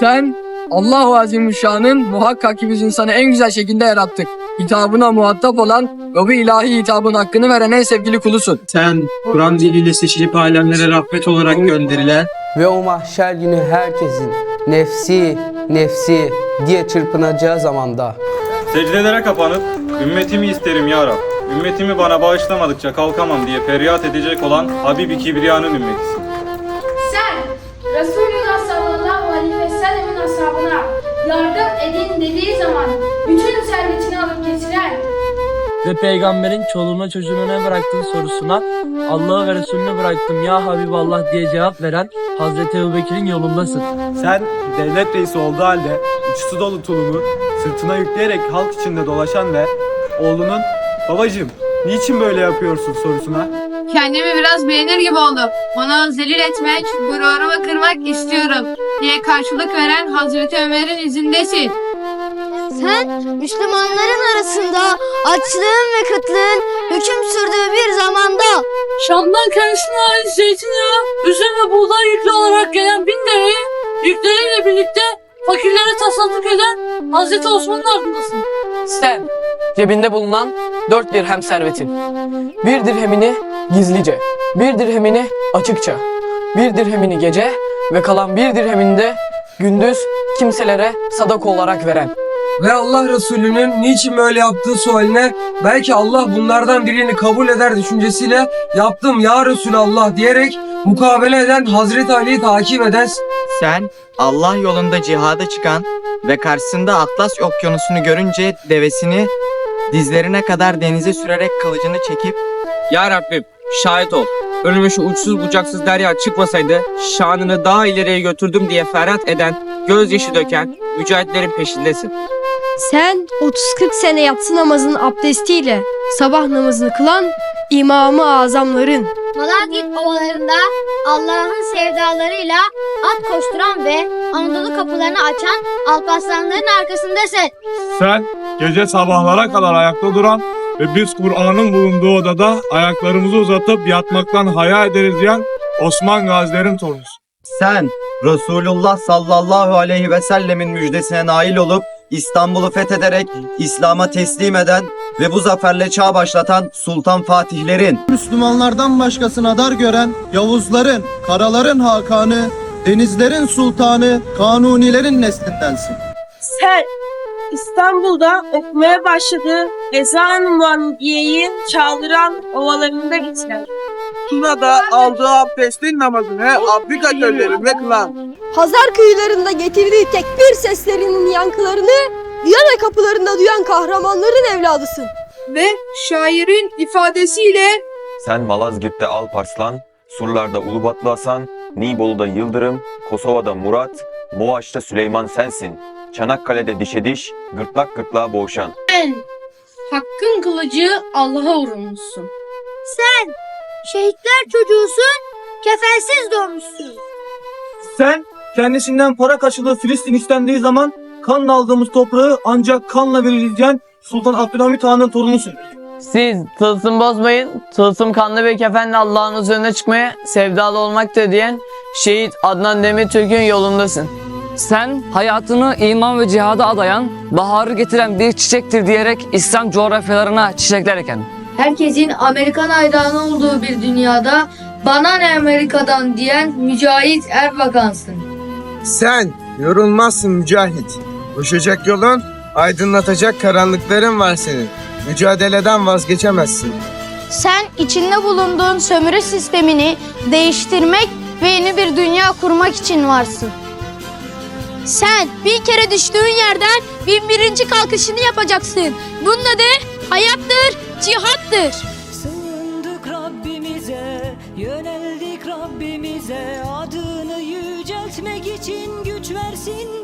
Sen Allahu Azimüşşan'ın muhakkak ki biz insanı en güzel şekilde yarattık. Hitabına muhatap olan ve bu ilahi hitabın hakkını veren en sevgili kulusun. Sen Kur'an diliyle seçilip alemlere rahmet olarak gönderilen Ve o mahşer günü herkesin nefsi, nefsi diye çırpınacağı zamanda Secdelere kapanıp ümmetimi isterim ya Rab. Ümmetimi bana bağışlamadıkça kalkamam diye feryat edecek olan Habibi Kibriya'nın ümmetisin. Ve peygamberin çoluğuna çocuğuna ne bıraktın sorusuna Allah'ı ve Resulünü bıraktım ya Habiballah diye cevap veren Hazreti Ebubekir'in yolundasın. Sen devlet reisi olduğu halde uçusu dolu tulumu sırtına yükleyerek halk içinde dolaşan ve oğlunun babacım niçin böyle yapıyorsun sorusuna Kendimi biraz beğenir gibi oldum. Ona zelil etmek, gururumu kırmak istiyorum diye karşılık veren Hazreti Ömer'in izindesin. Sen Müslümanların arasında açlığın ve kıtlığın hüküm sürdüğü bir zamanda Şam'dan kendisine ait zeytinyağı, üzüm ve buğday yüklü olarak gelen bin deveyi yükleriyle birlikte fakirlere tasadduk eden Hazreti Osman'ın ardındasın. sen cebinde bulunan dört dirhem servetin. Bir dirhemini gizlice, bir dirhemini açıkça, bir dirhemini gece ve kalan bir dirhemini de gündüz kimselere sadaka olarak veren. Ve Allah Resulü'nün niçin böyle yaptığı sualine belki Allah bunlardan birini kabul eder düşüncesiyle yaptım ya Resulallah diyerek mukabele eden Hazreti Ali'yi takip eden Sen Allah yolunda cihada çıkan ve karşısında Atlas okyanusunu görünce devesini dizlerine kadar denize sürerek kılıcını çekip Ya Rabbim şahit ol. Önüme şu uçsuz bucaksız derya çıkmasaydı şanını daha ileriye götürdüm diye feryat eden, gözyaşı döken mücahitlerin peşindesin. Sen 30-40 sene yatsı namazının abdestiyle sabah namazını kılan İmam-ı Azamların Malakit ovalarında Allah'ın sevdalarıyla at koşturan ve Anadolu kapılarını açan Alparslanların arkasındasın. Sen gece sabahlara kadar ayakta duran ve biz Kur'an'ın bulunduğu odada ayaklarımızı uzatıp yatmaktan haya ederiz diyen Osman Gazilerin torunusun. sen Resulullah sallallahu aleyhi ve sellemin müjdesine nail olup İstanbul'u fethederek İslam'a teslim eden ve bu zaferle çağ başlatan Sultan Fatihlerin Müslümanlardan başkasına dar gören Yavuzların, Karaların Hakanı, Denizlerin Sultanı, Kanunilerin neslindensin. Sen İstanbul'da okumaya başladığı ezan-ı Muhammediye'yi çağdıran ovalarında bitiren. Tuna'da aldığı abdestin namazını Afrika çöllerinde kılan Hazar kıyılarında getirdiği tekbir seslerinin yankılarını Viyana kapılarında duyan kahramanların evladısın. Ve şairin ifadesiyle Sen Malazgirt'te Alparslan, Surlar'da Ulubatlı Hasan, Nibolu'da Yıldırım, Kosova'da Murat, Boğaç'ta Süleyman sensin. Çanakkale'de dişe diş, gırtlak gırtlağa boğuşan. sen hakkın kılıcı Allah'a vurulmuşsun. Sen şehitler çocuğusun, kefensiz doğmuşsun. Sen kendisinden para kaçırılığı Filistin istendiği zaman kanla aldığımız toprağı ancak kanla veririz diyen Sultan Abdülhamit Han'ın torunusun. Siz tılsım bozmayın, tılsım kanlı bir kefenle Allah'ın huzuruna çıkmaya sevdalı olmakta diyen şehit Adnan Demirtürk'ün yolundasın. Sen hayatını iman ve cihada adayan, baharı getiren bir çiçektir diyerek İslam coğrafyalarına çiçekler eken. Herkesin Amerikan hayranı olduğu bir dünyada bana ne Amerika'dan diyen Mücahit Erbakansın. Sen yorulmazsın mücahit. Koşacak yolun, aydınlatacak karanlıkların var senin. Mücadeleden vazgeçemezsin. Sen içinde bulunduğun sömürü sistemini değiştirmek ve yeni bir dünya kurmak için varsın. Sen bir kere düştüğün yerden bin birinci kalkışını yapacaksın. Bunun adı hayattır, cihattır. Sığındık Rabbimize, yöneldik Rabbimize Adını yüceltmek için güç versin